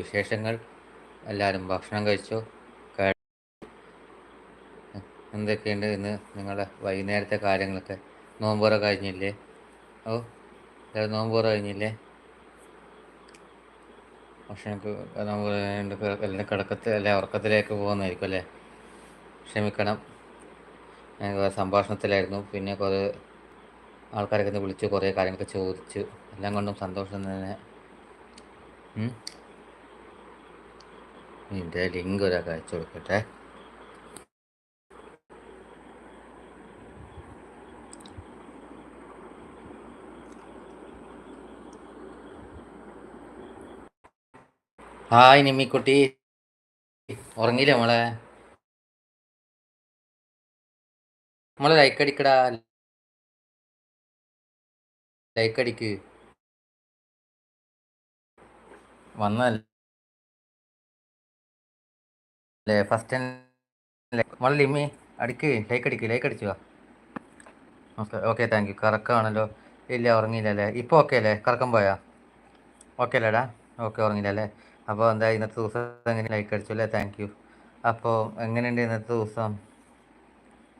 വിശേഷങ്ങൾ. എല്ലാവരും ഭക്ഷണം കഴിച്ചോ? എന്തൊക്കെയുണ്ട് ഇന്ന് നിങ്ങളുടെ വൈകുന്നേരത്തെ കാര്യങ്ങളൊക്കെ? നോമ്പുറ കഴിഞ്ഞില്ലേ? ഓ നോമ്പുറ കഴിഞ്ഞില്ലേ? ഭക്ഷണമൊക്കെ നമുക്ക് എല്ലാം കിടക്കത്ത് അല്ലെ ഉറക്കത്തിലേക്ക് പോകുന്നതായിരിക്കും അല്ലേ? ക്ഷമിക്കണം. ഞങ്ങൾ സംഭാഷണത്തിലായിരുന്നു. പിന്നെ കുറേ ആൾക്കാരൊക്കെ വിളിച്ച് കുറേ കാര്യങ്ങളൊക്കെ ചോദിച്ചു എല്ലാം കൊണ്ടും സന്തോഷം തന്നെ. ഇതിന്റെ ലിങ്ക് ഒരാൾക്ക് അയച്ചു കൊടുക്കട്ടെ. ഹായ് നിമ്മിക്കുട്ടി. ഉറങ്ങിയില്ലേ മോളെ? മോളെ ലൈക്ക് അടിക്കടാ. ലൈക്ക് അടിക്ക്. വന്നല്ലേ. ഫസ്റ്റ് മോളെ ഇമ്മി അടിക്ക് ലൈക്ക് അടിക്ക് ലൈക്ക് അടിച്ചു ഓക്കെ ഓക്കെ താങ്ക് യു കറക്കാണല്ലോ. ഇല്ല ഉറങ്ങിയില്ല അല്ലേ? ഇപ്പോൾ ഓക്കെ അല്ലേ? കറക്കം പോയാ? ഓക്കെ അല്ലേടാ ഓക്കെ ഉറങ്ങിയില്ല അല്ലേ? അപ്പോൾ എന്താ ഇന്നത്തെ ദിവസം എങ്ങനെ ലൈക്ക് അടിച്ചു അല്ലേ? താങ്ക് യു അപ്പോൾ എങ്ങനെയുണ്ട് ഇന്നത്തെ ദിവസം?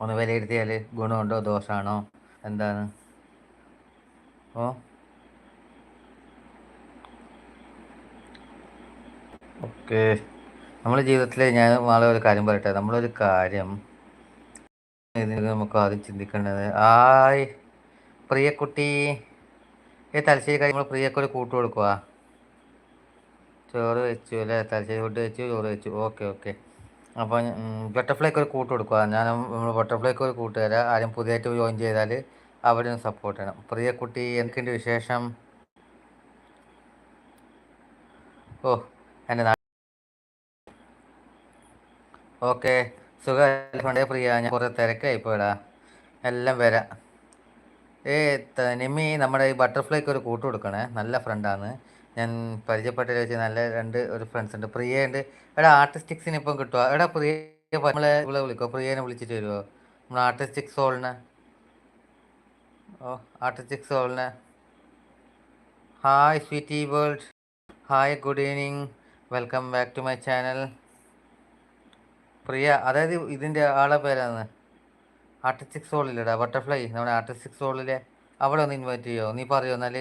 ഒന്ന് വിലയിരുത്തിയാൽ ഗുണമുണ്ടോ? ദോഷമാണോ എന്താണ്? ഓ? ഓക്കെ നമ്മുടെ ജീവിതത്തിൽ ഞാൻ നാളെ ഒരു കാര്യം പറയട്ടെ. നമ്മളൊരു കാര്യം നമുക്ക് ആദ്യം ചിന്തിക്കേണ്ടത് ആയ് പ്രിയക്കുട്ടി ഈ തലശ്ശേരി കാര്യം നമ്മൾ പ്രിയക്ക് ഒരു കൂട്ട് കൊടുക്കുക ചോറ് വെച്ചു അല്ലേ? തലശ്ശേരി ഫുഡ് വെച്ചു ചോറ് വെച്ചു. Okay okay. അപ്പോൾ ബട്ടർഫ്ലൈക്ക് ഒരു കൂട്ട് കൊടുക്കുക ഞാൻ നമ്മൾ ബട്ടർഫ്ലൈക്ക് ഒരു കൂട്ടുകാരാ ആരും പുതിയതായിട്ട് ജോയിൻ ചെയ്താൽ അവിടെ സപ്പോർട്ട് ചെയ്യണം. പ്രിയക്കുട്ടി എനിക്കിന്റെ വിശേഷം? ഓ എന്റെ ഓക്കെ. സുഖമല്ലേ പ്രിയ. ഞാൻ കുറേ തിരക്കായി പോയടാ. എല്ലാം വരാം. ഏ നിമ്മി നമ്മുടെ ഈ ബട്ടർഫ്ലൈക്ക് ഒരു കൂട്ട് കൊടുക്കണേ. നല്ല ഫ്രണ്ടാണ് ഞാൻ പരിചയപ്പെട്ടതിൽ വെച്ച് നല്ല രണ്ട് ഒരു ഫ്രണ്ട്സ് ഉണ്ട്. പ്രിയ ഉണ്ട് എടാ ആർട്ടിസ്റ്റിക്സിന് ഇപ്പം കിട്ടുക എടാ പ്രിയ നമ്മളെ ഇവിടെ വിളിക്കോ? പ്രിയനെ വിളിച്ചിട്ട് വരുമോ നമ്മൾ ആർട്ടിസ്റ്റിക് സോളിനെ ഓ artistic സോളിനെ hi Sweety world hi good evening welcome back to my channel Priya അതായത് ഇതിന്റെ ആളെ പേരാണ് ആർട്ടിസ്റ്റിക് സോളില്ലടാ ബട്ടർഫ്ലൈ നമ്മുടെ ആർട്ടിസ്റ്റിക് സോളിലെ അവിടെ ഒന്ന് ഇൻവൈറ്റ് ചെയ്യോ? നീ പറയോ എന്നാൽ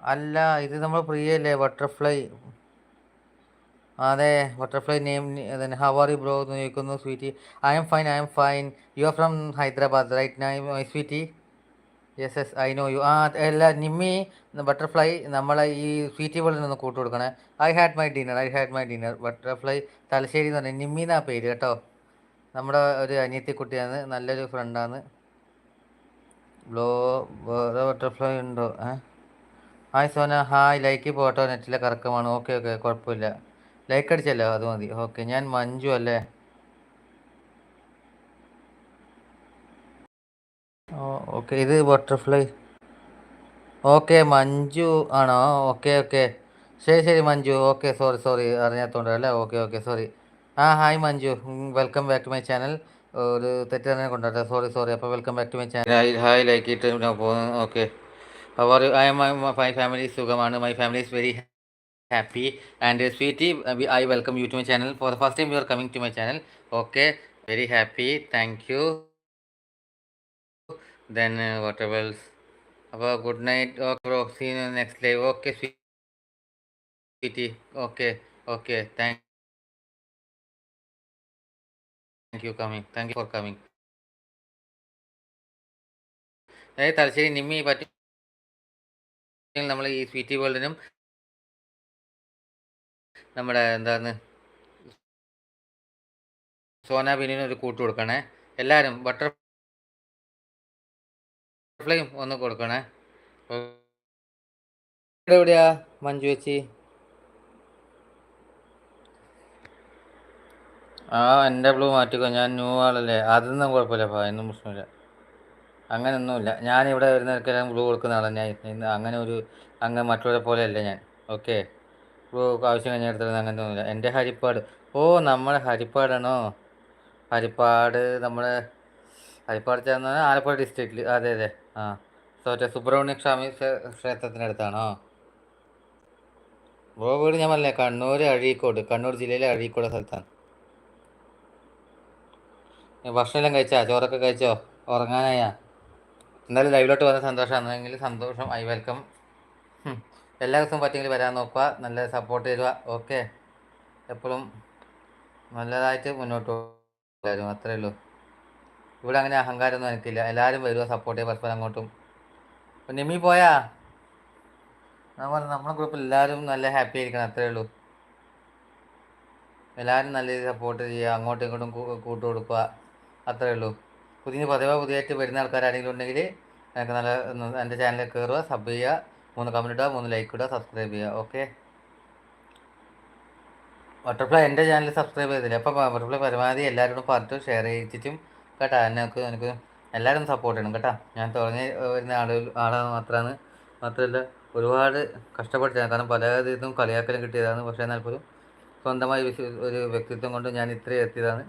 അല്ല ഇത് നമ്മൾ പ്രിയല്ലേ ബട്ടർഫ്ലൈ അതെ ബട്ടർഫ്ലൈ നെയിം തന്നെ ഹവ് ആർ യു ബ്രോ എന്ന് ചോദിക്കുന്നു Sweety I am fine I am fine you are from Hyderabad right നൈ my Sweety yes yes I know you ആ അല്ല നിമ്മി ബട്ടർഫ്ലൈ നമ്മളെ ഈ സ്വീറ്റ് വേൾഡിൽ നിന്ന് കൂട്ടു കൊടുക്കണേ. I had my dinner I had my dinner butterfly Thalassery എന്ന് പറഞ്ഞാൽ നിമ്മി എന്നാ പേര് കേട്ടോ? നമ്മുടെ ഒരു അനിയത്തി കുട്ടിയാണ് നല്ലൊരു ഫ്രണ്ടാണ് ബ്ലോ വേറെ ബട്ടർഫ്ലൈ ഉണ്ടോ? ഏ ഹായ് സോന. ഹായ് ലൈക്ക് പോട്ടോ നെറ്റിലെ കറക്കമാണ്. ഓക്കെ ഓക്കെ കുഴപ്പമില്ല. ലൈക്ക് അടിച്ചല്ലോ അത് മതി. ഓക്കെ ഞാൻ മഞ്ജു അല്ലേ? ഓക്കെ ഇത് ബട്ടർഫ്ലൈ ഓക്കെ മഞ്ജു ആണോ? Okay okay. ശരി ശരി മഞ്ജു. ഓക്കെ സോറി സോറി അറിഞ്ഞാത്തോണ്ട് അല്ലേ? ഓക്കെ ഓക്കെ സോറി ആ hi Manju. Welcome back to my channel ഒരു തെറ്റിദ്ധാരണ കൊണ്ടാട്ടെ സോറി സോറി അപ്പോൾ welcome back to my channel hi hi like ഇട്ട് പോകുന്നു ഓക്കെ. അവർ ഐ എം മൈ ഫാമിലി സുഖമാണ്. My family is very happy and Sweety I welcome you to my channel for the first time you are coming to my channel okay very happy thank you then what else അപ്പോൾ good night okay Roxy next live okay Sweety okay okay thank thank you coming thank you for coming അതായത് തലശ്ശേരി നിമ്മി പറ്റും നമ്മൾ ഈ sweety വേൾഡിനും നമ്മുടെ എന്താണ് സോന ബിനിനും ഒരു കൂട്ട് കൊടുക്കണേ. എല്ലാവരും ബട്ടർഫ്ലൈയും ഒന്ന് കൊടുക്കണേ. എവിടെയാ മഞ്ജു വെച്ചി ആ എന്റെ ബ്ലൂ മാറ്റിക്കോ. ഞാൻ ന്യൂ ആളല്ലേ. അതൊന്നും കുഴപ്പമില്ല അതൊന്നും പ്രശ്നമില്ല. അങ്ങനെയൊന്നുമില്ല. ഞാനിവിടെ വരുന്നവർക്കെല്ലാം ബ്ലൂ കൊടുക്കുന്ന ആളാണ് ഞാൻ അങ്ങനെ ഒരു അങ്ങനെ മറ്റുള്ളവരെ പോലെയല്ല ഞാൻ. ഓക്കെ. ബ്ലൂ ആവശ്യം കഴിഞ്ഞാൽ എടുത്തത് അങ്ങനത്തെ ഒന്നുമില്ല. എന്റെ ഹരിപ്പാട്. ഓ നമ്മുടെ ഹരിപ്പാടാണോ? ഹരിപ്പാട് നമ്മുടെ ഹരിപ്പാട് ചേർന്ന ആലപ്പുഴ ഡിസ്ട്രിക്റ്റിൽ അതെ അതെ. ആ. സോറ്റെ സുബ്രഹ്മണ്യ സ്വാമി ക്ഷേത്രത്തിനടുത്താണോ ബ്രോ വീട് ഞാൻ പറഞ്ഞില്ലേ കണ്ണൂർ അഴീക്കോട് കണ്ണൂർ ജില്ലയിലെ അഴീക്കോട് സ്ഥലത്താണ്. ഭക്ഷണമെല്ലാം കഴിച്ചാ? ചോറൊക്കെ കഴിച്ചോ? ഉറങ്ങാനായാ? എന്തായാലും ലൈവിലോട്ട് വന്ന സന്തോഷമാണെങ്കിൽ സന്തോഷം. I welcome. എല്ലാ ദിവസവും പറ്റുമെങ്കിൽ വരാൻ നോക്കുക. നല്ല സപ്പോർട്ട് തരുക. ഓക്കെ. എപ്പോഴും നല്ലതായിട്ട് മുന്നോട്ട് എല്ലാവരും. അത്രയേ ഉള്ളൂ. ഇവിടെ അങ്ങനെ അഹങ്കാരമൊന്നും എനിക്കില്ല എല്ലാവരും വരിക സപ്പോർട്ട് ചെയ്യുക പരസ്പരം അങ്ങോട്ടും. അപ്പം നിമി പോയാ? ഞാൻ പറഞ്ഞു നമ്മുടെ ഗ്രൂപ്പിൽ എല്ലാവരും നല്ല ഹാപ്പി ആയിരിക്കണം അത്രേ ഉള്ളൂ. എല്ലാവരും നല്ല രീതിയിൽ സപ്പോർട്ട് ചെയ്യുക അങ്ങോട്ടും ഇങ്ങോട്ടും കൂട്ടു കൊടുക്കുക അത്രേ ഉള്ളൂ. പുതിയ പതിവ് പുതിയതായിട്ട് വരുന്ന ആൾക്കാരാരെങ്കിലും ഉണ്ടെങ്കിൽ എനിക്ക് നല്ല എന്റെ ചാനലിൽ കയറുക സബ് ചെയ്യുക മൂന്ന് കമന്റ് ഇടുക മൂന്ന് ലൈക്ക് ഇടുക സബ്സ്ക്രൈബ് ചെയ്യുക ഓക്കെ ബട്ടർഫ്ലൈ എന്റെ ചാനൽ സബ്സ്ക്രൈബ് ചെയ്തില്ല. അപ്പോൾ ബട്ടർഫ്ലൈ പരമാവധി എല്ലാവരോടും പറഞ്ഞിട്ട് ഷെയർ ചെയ്യിച്ചിട്ടും കേട്ടോ എനിക്ക് എനിക്ക് എല്ലാവരും സപ്പോർട്ട് ചെയ്യണം കേട്ടോ. ഞാൻ തുടങ്ങി വരുന്ന ആളുകൾ ആളാണ് മാത്രമാണ് മാത്രമല്ല ഒരുപാട് കഷ്ടപ്പെട്ടാണ് കാരണം പല ഇതും കളിയാക്കലും കിട്ടിയതാണ്. പക്ഷേ എന്നാൽ പോലും സ്വന്തമായി ഒരു വ്യക്തിത്വം കൊണ്ട് ഞാൻ ഇത്രയും എത്തിയതാണ്.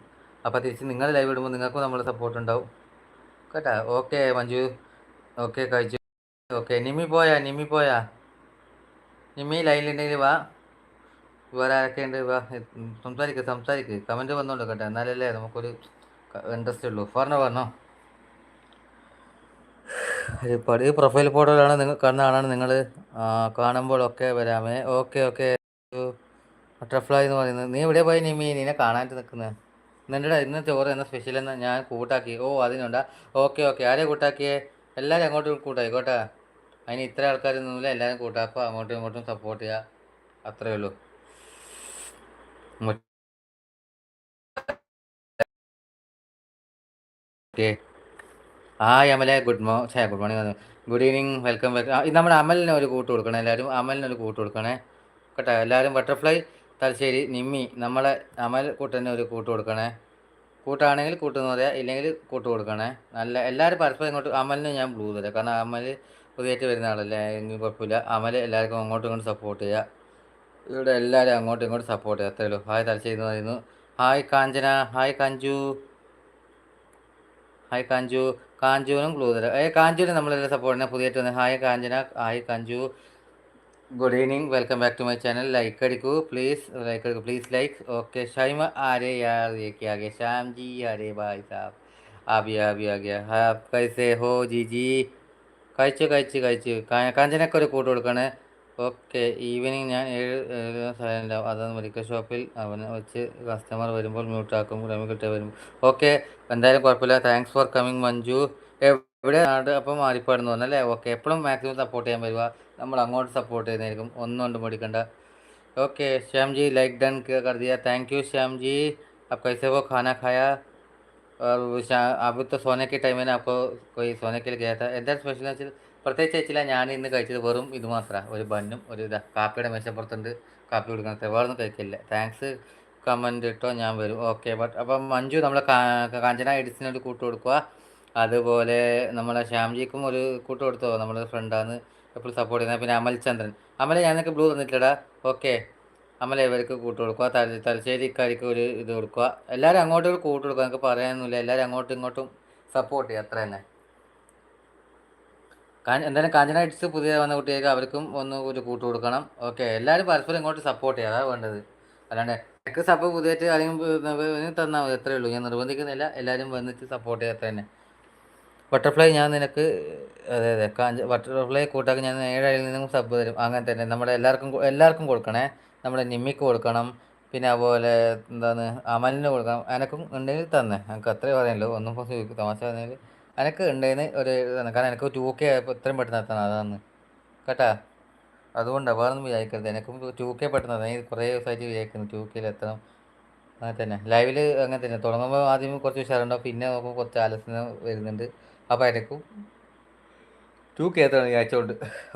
അപ്പോൾ തിരിച്ച് നിങ്ങൾ ലൈവ് ഇടുമ്പോൾ നിങ്ങൾക്കും നമ്മൾ സപ്പോർട്ട് ഉണ്ടാവും. കേട്ടാ ഓക്കെ മഞ്ജു. ഓക്കെ കഴിച്ചു ഓക്കെ നിമി പോയാ നിമി പോയാ. നിമി ലൈനിലുണ്ടെങ്കിൽ വാ. വേറെ ആരൊക്കെ ഉണ്ട്? വാ സംസാരിക്കുക സംസാരിക്കുക കമന്റ് വന്നോണ്ട് കേട്ടോ. എന്നാലല്ലേ നമുക്കൊരു ഇൻട്രസ്റ്റ് ഉള്ളൂ. പറഞ്ഞോ പറഞ്ഞോ. ഈ പ്രൊഫൈൽ ഫോട്ടോയിലാണ് നിങ്ങൾ കാണുന്ന കാണാൻ നിങ്ങൾ കാണുമ്പോഴൊക്കെ വരാമേ. Okay okay. ബട്ടർഫ്ലൈ എന്ന് പറയുന്നത്. നീ എവിടെ പോയി നിമ്മി? നിന്നെ കാണാനായിട്ട് നിൽക്കുന്നത് നിന്റെ ഇന്ന് ചോറ് എന്ന സ്പെഷ്യൽ എന്ന് ഞാൻ കൂട്ടാക്കി. ഓ അതിനുണ്ടാ. Okay okay. ആരെ കൂട്ടാക്കിയേ? എല്ലാവരും അങ്ങോട്ടും കൂട്ടായിക്കോട്ടെ അതിന് ഇത്ര ആൾക്കാരൊന്നുമില്ല എല്ലാവരും കൂട്ടാക്കുക അങ്ങോട്ടും ഇങ്ങോട്ടും സപ്പോർട്ട് ചെയ്യുക അത്രയേ ഉള്ളൂ. ഓക്കെ. ആ അമലെ ഗുഡ് മോ ഛേ good morning good evening welcome welcome. ഇത് നമ്മുടെ അമലിന് ഒരു കൂട്ട് കൊടുക്കണേ എല്ലാവരും അമലിന് ഒരു കൂട്ട് കൊടുക്കണേ. കേട്ടോ എല്ലാവരും ബട്ടർഫ്ലൈ തലശ്ശേരി നിമ്മി നമ്മളെ അമൽ കൂട്ടന് ഒരു കൂട്ട് കൊടുക്കണേ. കൂട്ടാണെങ്കിൽ കൂട്ടെന്ന് പറയാം ഇല്ലെങ്കിൽ കൂട്ട് കൊടുക്കണേ. നല്ല എല്ലാവരും പരസ്പരം ഇങ്ങോട്ട് അമലിന് ഞാൻ ബ്ലൂ തരാം. കാരണം അമൽ പുതിയായിട്ട് വരുന്ന ആളല്ലേ എങ്കിൽ കുഴപ്പമില്ല. അമൽ എല്ലാവർക്കും അങ്ങോട്ടും ഇങ്ങോട്ടും സപ്പോർട്ട് ചെയ്യുക ഇവിടെ എല്ലാവരും അങ്ങോട്ടും ഇങ്ങോട്ടും സപ്പോർട്ട് ചെയ്യുക അത്രയേ ഉള്ളൂ. ഹായ് തലശ്ശേരി എന്ന് പറയുന്നു. Hi Kanchana hi Kanchu. Hi Kanchu കാഞ്ചുവിനും glue തരാം ഏ കാഞ്ചുവിന് നമ്മളെല്ലാം സപ്പോർട്ട് ചെയ്യുന്നത് പുതിയതായിട്ട് വന്നത് hi Kanchana hi Kanchu good evening welcome back to my channel like അടിക്കൂ please like അടിക്കൂ please like okay शाइम अरे यार ये क्या आ गया श्याम जी अरे भाई साहब आ गया आ गया आ गया हाँ आप कैसे हो जी जी കഴിച്ചു കഴിച്ചു കഴിച്ചു കാഞ്ചനൊക്കെ ഒരു കൂട്ട് കൊടുക്കണേ ഓക്കെ ഈവനിങ് ഞാൻ ഏഴ് ഏഴ് സൈലൻ്റ് ആവും അതാണ് മെഡിക്കൽ ഷോപ്പിൽ അവനെ വെച്ച് കസ്റ്റമർ വരുമ്പോൾ മ്യൂട്ടാക്കും കിട്ടേ വരുമ്പോൾ ഓക്കെ എന്തായാലും കുഴപ്പമില്ല താങ്ക്സ് ഫോർ കമ്മിങ് മഞ്ജു എവിടെ നാട് അപ്പം മാറിപ്പാടുന്നു പറഞ്ഞല്ലേ ഓക്കെ എപ്പോഴും മാക്സിമം സപ്പോർട്ട് ചെയ്യാൻ വരുക നമ്മൾ അങ്ങോട്ട് സപ്പോർട്ട് ചെയ്യുന്നതായിരിക്കും ഒന്നും കൊണ്ട് മേടിക്കണ്ട okay Shyam ji like done कर दिया थैंक यू श्याम जी आप कैसे वो खाना खाया और अभी तो सोने के टाइम में ना आपको कोई सोने के लिए गया था എന്താ സ്പെഷ്യൽ വെച്ചാൽ പ്രത്യേകിച്ച് വെച്ചില്ല ഞാൻ ഇന്ന് കഴിച്ചത് വെറും ഇത് മാത്രമാണ് ഒരു ബണ്ണും ഒരു ഇതാ കാപ്പിയുടെ മേശപ്പുറത്തുണ്ട്. കാപ്പി കൊടുക്കണത്തെ വേറൊന്നും കഴിക്കില്ല. താങ്ക്സ് കമന്റ് ഇട്ടോ ഞാൻ വരും. ഓക്കെ ബട്ട് അപ്പം മഞ്ജു നമ്മളെ കാഞ്ചന എഡിസിന് ഒരു കൂട്ട് കൊടുക്കുക അതുപോലെ നമ്മളെ ശ്യാംജിക്കും ഒരു കൂട്ട് കൊടുത്തോ? നമ്മുടെ ഫ്രണ്ടാണ് എപ്പോഴും സപ്പോർട്ട് ചെയ്യുന്നത് പിന്നെ അമൽചന്ദ്രൻ ചന്ദ്രൻ. ഞാൻ നിനക്ക് ബ്ലൂ തന്നിട്ടില്ലടാ. ഓക്കെ അമല ഇവർക്ക് കൂട്ട് കൊടുക്കുക തല തലശ്ശേരിക്കാർക്ക് ഒരു ഇത് കൊടുക്കുക എല്ലാവരും അങ്ങോട്ടും കൂട്ട് കൊടുക്കുക എനിക്ക് പറയാനൊന്നുമില്ല. എല്ലാവരും അങ്ങോട്ടും ഇങ്ങോട്ടും സപ്പോർട്ട് ചെയ്യുക. അത്ര തന്നെ എന്തായാലും കാഞ്ചന ഹൈറ്റ്സ് പുതിയ വന്ന കുട്ടികൾക്ക് അവർക്കും ഒന്ന് ഒരു കൂട്ട് കൊടുക്കണം. ഓക്കെ എല്ലാവരും പരസ്പരം ഇങ്ങോട്ട് സപ്പോർട്ട് ചെയ്യുക അതാണ് വേണ്ടത്. അല്ലാണ്ട് എനിക്ക് സപ്പ് പുതിയതായിട്ട് ആരെങ്കിലും തന്നാൽ മതി. എത്രയേ ഉള്ളൂ. ഞാൻ നിർബന്ധിക്കുന്നില്ല. എല്ലാവരും വന്നിട്ട് സപ്പോർട്ട് ചെയ്യാത്ത തന്നെ. ബട്ടർഫ്ലൈ ഞാൻ നിനക്ക് അതെ അതെ കാഞ്ച ബട്ടർഫ്ലൈ കൂട്ടാക്കി ഞാൻ ഏഴായിൽ നിന്നും സബ് തരും. അങ്ങനെ തന്നെ. നമ്മുടെ എല്ലാവർക്കും എല്ലാവർക്കും കൊടുക്കണേ. നമ്മുടെ നിമ്മിക്ക് കൊടുക്കണം. പിന്നെ അതുപോലെ എന്താണ് അമലിന് കൊടുക്കണം. എനക്കും ഉണ്ടെങ്കിൽ തന്നെ. എനിക്ക് അത്രേ പറയുള്ളൂ ഒന്നും തമാശ പറഞ്ഞാൽ എനിക്ക് ഉണ്ടായിരുന്ന ഒരു ഇതാണ്. കാരണം എനിക്ക് ടു കെ ആയപ്പോൾ ഇത്രയും പെട്ടെന്ന് എത്തണം. അതാണ് കേട്ടാ? അതുകൊണ്ടാണ് വേറെ ഒന്നും വിചാരിക്കരുത്. എനിക്കും ടു കെ പെട്ടെന്ന് ഞാൻ കുറേ ദിവസമായിട്ട് വിചാരിക്കുന്നു ടു കെയിൽ എത്തണം. അങ്ങനെ തന്നെ. ലൈവിൽ അങ്ങനെ തന്നെ. തുടങ്ങുമ്പോൾ ആദ്യം കുറച്ച് ഉഷാറുണ്ടാവും. പിന്നെ നോക്കുമ്പോൾ കുറച്ച് ആലസ്യം വരുന്നുണ്ട്. അപ്പോൾ എനിക്കും ടു കെ എത്തണം വിചാരിച്ചോണ്ട്.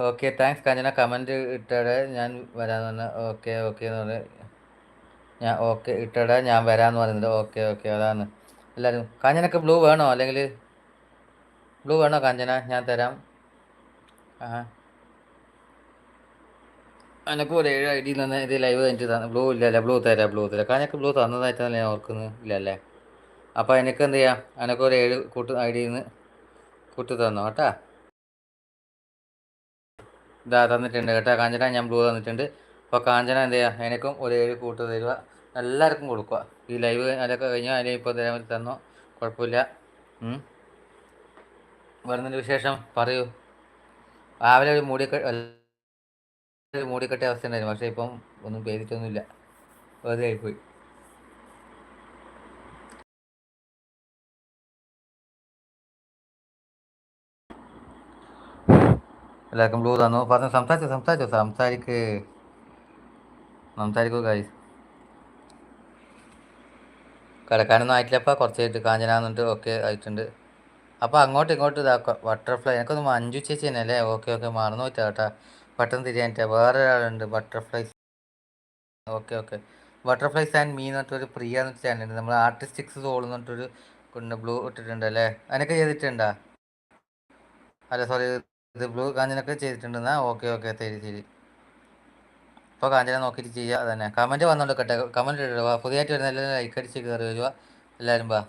ഓക്കെ താങ്ക്സ് കാഞ്ചന കമന്റ് ഇട്ടടെ ഞാൻ വരാമെന്ന് പറഞ്ഞാൽ ഓക്കെ ഓക്കെ എന്ന് പറഞ്ഞാൽ ഞാൻ ഓക്കെ ഇട്ടടെ ഞാൻ വരാമെന്ന് പറയുന്നുണ്ട് ഓക്കെ ഓക്കെ അതാണ്. എല്ലാവരും കാഞ്ചനക്ക് ബ്ലൂ വേണോ? അല്ലെങ്കിൽ ബ്ലൂ വേണോ കാഞ്ചന? ഞാൻ തരാം. ആ. എനക്കും ഒരു ഏഴ് ഐ ഡി തന്നെ ഇത് ലൈവ് എനിക്ക് തന്നെ ബ്ലൂ ഇല്ലല്ലേ? ബ്ലൂ തരാം ബ്ലൂ തരാം. കാഞ്ഞൊക്കെ ബ്ലൂ തന്നതായിട്ടല്ലേ ഞാൻ ഓർക്കുന്നത്. ഇല്ലല്ലേ? അപ്പോൾ എനിക്ക് എന്ത് ചെയ്യാം? എനക്കൊരു ഏഴ് കൂട്ട് ഐ ഡിയിൽ നിന്ന് കൂട്ടി തന്നോ കേട്ടാ? ഇതാ തന്നിട്ടുണ്ട് കേട്ടോ. കാഞ്ചന ഞാൻ ബ്ലൂ തന്നിട്ടുണ്ട്. അപ്പോൾ കാഞ്ചന എന്ത് ചെയ്യുക എനിക്കും ഒരു ഏഴ് കൂട്ട് തരിക എല്ലാവർക്കും കൊടുക്കുക ഈ ലൈവ് അതൊക്കെ കഴിഞ്ഞാൽ അതിനെ ഇപ്പോൾ തരാൻ വേണ്ടി തന്നോ? കുഴപ്പമില്ല. വരുന്നതിന്റെ വിശേഷം പറയൂ. രാവിലെ ഒരു മൂടിക്കെട്ട് മൂടിക്കെട്ടിയ അവസ്ഥ ഉണ്ടായിരുന്നു പക്ഷേ ഇപ്പം ഒന്നും പേരിട്ടൊന്നുമില്ല വെറുതെ ആയിപ്പോയി എല്ലാവർക്കും ബ്ലൂ തന്നു. പറഞ്ഞു സംസാരിച്ചു സംസാരിച്ചു? സംസാരിക്ക്. സംസാരിക്കൂ ഗൈസ് കിടക്കാനൊന്നും ആയിട്ടില്ലപ്പോൾ കുറച്ചായിട്ട് കാഞ്ചനാന്നിട്ട് ഒക്കെ ആയിട്ടുണ്ട്. അപ്പോൾ അങ്ങോട്ടും ഇങ്ങോട്ടും ഇതാക്കുക ബട്ടർഫ്ലൈ എനിക്കൊന്ന് മഞ്ജു ചേച്ചി തന്നെ അല്ലേ ഓക്കെ ഓക്കെ മറന്നു പോയിട്ടാ കേട്ടാ. പെട്ടെന്ന് തിരിയാനിട്ടാ. വേറെ ഒരാളുണ്ട്. Butterflies okay okay butterflies and me എന്ന് പറഞ്ഞിട്ടൊരു പ്രിയ എന്ന് ചാനലുണ്ട് നമ്മൾ ആർട്ടിസ്റ്റിക്സ് സോൾ പറഞ്ഞിട്ടൊരു കൊണ്ട് ബ്ലൂ ഇട്ടിട്ടുണ്ട് അല്ലേ? അതിനൊക്കെ ചെയ്തിട്ടുണ്ടാ? അല്ല സോറി ഇത് ബ്ലൂ കാഞ്ചനൊക്കെ ചെയ്തിട്ടുണ്ടെന്നാ? ഓക്കെ ഓക്കെ ശരി ശരി. ഇപ്പോൾ കാഞ്ചന നോക്കിയിട്ട് ചെയ്യുക അതന്നെ. കമന്റ് വന്നോണ്ടിരിക്കട്ടെ കമന്റ് ഇടുക പുതിയതായിട്ട് വരുന്ന എല്ലാവരും ലൈക്ക് അടിച്ച് കയറി വരിക എല്ലാവരും വാ.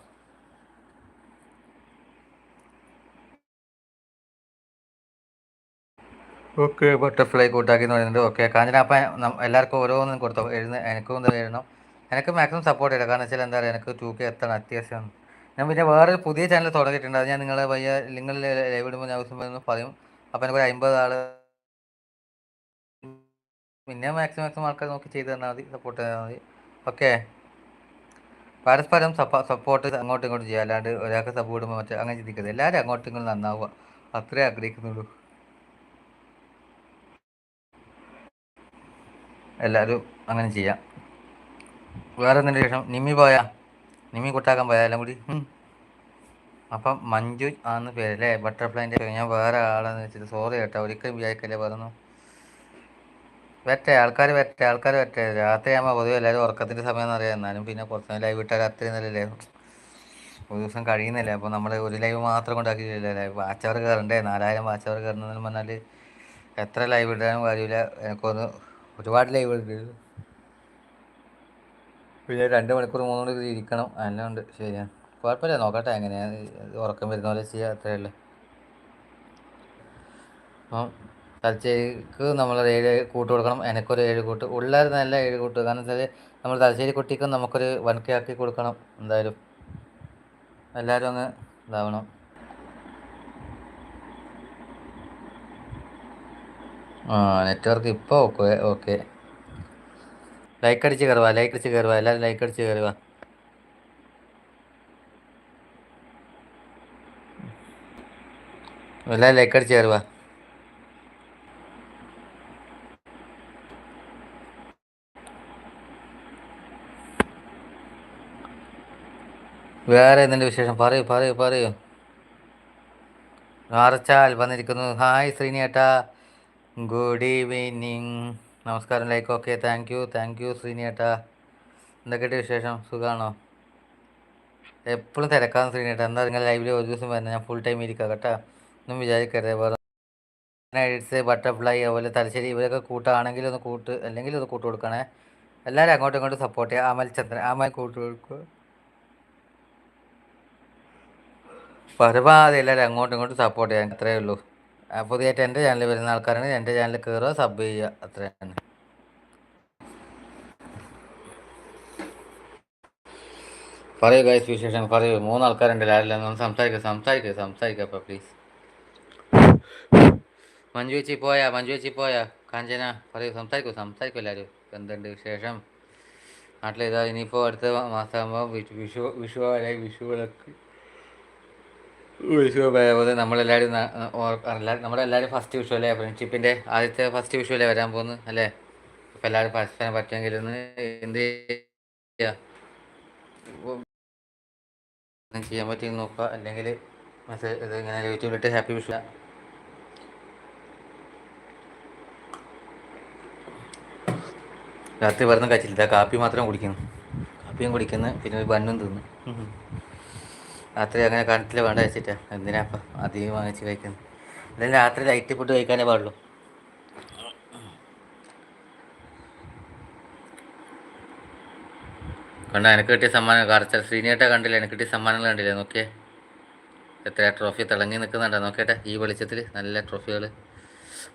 ഓക്കെ ബട്ടർഫ്ലൈ കൂട്ടാക്കി എന്ന് പറയുന്നുണ്ട് ഓക്കെ കാഞ്ചന അപ്പം എല്ലാവർക്കും ഓരോന്നും കൊടുത്തോ. എഴുന്ന എനിക്കും ഒന്ന് എഴുതണം. എനിക്ക് മാക്സിമം സപ്പോർട്ട് ചെയ്യണം. കാരണം വെച്ചാൽ എന്താ പറയുക എനിക്ക് ടു എത്തണം അത്യാവശ്യം ഞാൻ പിന്നെ വേറെ പുതിയ ചാനൽ തുടങ്ങിയിട്ടുണ്ട്. അത് ഞാൻ നിങ്ങളെ വയ്യ നിങ്ങൾ ലൈവ് ഇടുമ്പോൾ ഞാൻ പറയും. അപ്പോൾ എനിക്കൊരു അമ്പത് ആൾ പിന്നെ മാക്സിമം മാക്സിമം ആൾക്കാർ നോക്കി ചെയ്ത് തന്നാൽ മതി സപ്പോർട്ട് ചെയ്താൽ മതി. ഓക്കെ പരസ്പരം സപ്പോർട്ട് അങ്ങോട്ടും ഇങ്ങോട്ടും ചെയ്യുക അല്ലാണ്ട് ഒരാൾക്ക് സപ്പോർട്ട് മറ്റേ അങ്ങനെ ചിന്തിക്കരുത്. എല്ലാവരും അങ്ങോട്ടും ഇങ്ങോട്ടും നന്നാവുക. അത്രേ ആഗ്രഹിക്കുന്നുള്ളൂ. എല്ലാവരും അങ്ങനെ ചെയ്യാം. വേറെ എന്തിന്റെ ശേഷം നിമി പോയാ? നിമ്മി കുട്ടാക്കാൻ പോയാ എല്ലാം കൂടി? അപ്പം മഞ്ജു ആന്ന് പേരല്ലേ ബട്ടർഫ്ലൈന്റെ ഞാൻ വേറെ ആളെന്ന് വെച്ചിട്ട് സോറി കേട്ടോ. ഒരിക്കലും വിചാരിക്കല്ലേ പറഞ്ഞു വരട്ടെ ആൾക്കാർ വരട്ടെ ആൾക്കാർ വരട്ടെ. രാത്രിയാകുമ്പോൾ പൊതുവെ എല്ലാവരും ഉറക്കത്തിന്റെ സമയം എന്നറിയാം. എന്നാലും പിന്നെ പുറത്ത് ലൈവ് ഇട്ടാൽ രാത്രി എന്നല്ലേ? ഒരു ദിവസം കഴിയുന്നില്ല? അപ്പോൾ നമ്മൾ ഒരു ലൈവ് മാത്രം കൊണ്ടാക്കിയില്ല ലൈവ് വാച്ചവർ കയറണ്ടേ? നാലായിരം വാച്ചവർ കയറുന്നതെന്ന് പറഞ്ഞാൽ എത്ര ലൈവ് ഇടാനും കാര്യമില്ല. എനിക്കൊന്ന് ഒരുപാട് ലൈവ് ഉണ്ട്. പിന്നെ രണ്ട് മണിക്കൂർ മൂന്ന് മണിക്കൂർ ഇരിക്കണം. എല്ലാം ഉണ്ട്. ശരിയാണ് കുഴപ്പമില്ല. നോക്കട്ടെ. എങ്ങനെയാണ് ഉറക്കം വരുന്ന പോലെ ചെയ്യുക അത്രയല്ലേ അപ്പം തലശ്ശേരിക്ക് നമ്മൾ ഏഴ് കൂട്ട് കൊടുക്കണം. എനിക്കൊരു ഏഴ് കൂട്ട്. ഉള്ളവർ നല്ല ഏഴ് കൂട്ട്. കാരണം വെച്ചാൽ നമ്മൾ തലശ്ശേരി കുട്ടിക്കും നമുക്കൊരു വൺ കെ ആക്കി കൊടുക്കണം. എന്തായാലും. എല്ലാവരും അങ്ങ് ഇതാവണം. നെറ്റ്വർക്ക് ഇപ്പോൾ ഓക്കെ ഓക്കെ ലൈക്ക് അടിച്ച് കയറുക ലൈക്ക് അടിച്ച് കയറുക എല്ലാവരും ലൈക്ക് അടിച്ച് കയറുക എല്ലാവരും ലൈക്ക് അടിച്ച് കയറുക വേറെ എന്തിന്റെ വിശേഷം? പറയൂ പറയൂ പറയൂ. ആർച്ചാൽ വന്നിരിക്കുന്നു. ഹായ് ശ്രീനിയേട്ടാ ഗുഡ് ഈവനിങ് നമസ്കാരം like okay thank you thank you ശ്രീനിയേട്ടാ. എന്തൊക്കെയുണ്ട് വിശേഷം? സുഖമാണോ എപ്പോഴും തിരക്കാന്ന് ശ്രീനിയേട്ടാ. എന്താ നിങ്ങൾ ലൈവിൽ ഒരു ദിവസം വരുന്നത് ഞാൻ ഫുൾ ടൈം ഇരിക്കാം കേട്ടോ. ഒന്നും വിചാരിക്കരുത്. വേറെ എഡിറ്റ്സ് ബട്ടർഫ്ലൈ അതുപോലെ തലശ്ശേരി ഇവരൊക്കെ കൂട്ടാണെങ്കിൽ ഒന്ന് കൂട്ട് അല്ലെങ്കിൽ ഒന്ന് കൂട്ട് കൊടുക്കണേ. എല്ലാവരും അങ്ങോട്ടും ഇങ്ങോട്ടും സപ്പോർട്ട് ചെയ്യുക അമൽ ചന്ദ്രൻ അമൽ കൂട്ട് കൊടുക്കുക പരമാവധി എല്ലാവരും അങ്ങോട്ടും ഇങ്ങോട്ടും സപ്പോർട്ട് ചെയ്യാൻ അത്രയേ ഉള്ളൂ. പുതിയതായിട്ട് എന്റെ ചാനലിൽ വരുന്ന ആൾക്കാരാണെങ്കിൽ എന്റെ ചാനൽ കയറുക സബ് ചെയ്യുക. അത്രയാണ്. പറയൂ ഗൈസ് വിശേഷം പറയൂ. മൂന്നാൾക്കാരുണ്ട്. ലാലിൽ സംസാരിക്കുക സംസാരിക്കുക സംസാരിക്കുക അപ്പം പ്ലീസ് മഞ്ജു ചേച്ചി പോയാ? മഞ്ജു ചേച്ചി പോയാ? കാഞ്ചന പറയൂ. സംസാരിക്കൂ സംസാരിക്കൂ എല്ലാവരും എന്തുണ്ട് വിശേഷം? നാട്ടിലിതാ ഇനിയിപ്പോൾ അടുത്ത മാസമാകുമ്പോൾ വിഷു വിഷു അല്ലെങ്കിൽ വിഷുവിളക്ക്. വിഷു പോലെ നമ്മളെല്ലാവരും നമ്മളെല്ലാവരും ഫസ്റ്റ് വിഷു അല്ലേ? ഫ്രണ്ട്ഷിപ്പിന്റെ ആദ്യത്തെ ഫസ്റ്റ് വിഷു അല്ലേ വരാൻ പോകുന്നു? അല്ലേ? അപ്പോൾ എല്ലാവരും പരസ്പരം പറ്റുമെങ്കിൽ ഒന്ന് എന്ത് ചെയ്യാൻ പറ്റി നോക്കുക. അല്ലെങ്കിൽ മെസ്സേജ് ഇത് ഇങ്ങനെ യൂട്യൂബിലിട്ട് ഹാപ്പി വിഷു. രാത്രി പറഞ്ഞ കഴിച്ചില്ല കാപ്പി മാത്രം കുടിക്കുന്നു. കാപ്പിയും കുടിക്കുന്നു. പിന്നെ ഒരു ബണ്ണും തിന്നു. രാത്രി അങ്ങനെ കണത്തിൽ വേണ്ട വെച്ചിട്ടാ. എന്തിനാ അപ്പം അധികം വാങ്ങിച്ച് കഴിക്കുന്നത് എന്തായാലും രാത്രി ലൈറ്റ് ഫുഡ് കഴിക്കാനേ പാടുള്ളൂ. കണ്ട എനിക്ക് കിട്ടിയ സമ്മാനം കറച്ച ശ്രീനിയേട്ടാ കണ്ടില്ല? എനിക്ക് കിട്ടിയ സമ്മാനങ്ങൾ കണ്ടില്ല? നോക്കിയേ. എത്ര ട്രോഫി തിളങ്ങി നിൽക്കുന്നുണ്ടോ നോക്കിയട്ടെ ഈ വെളിച്ചത്തിൽ നല്ല ട്രോഫികൾ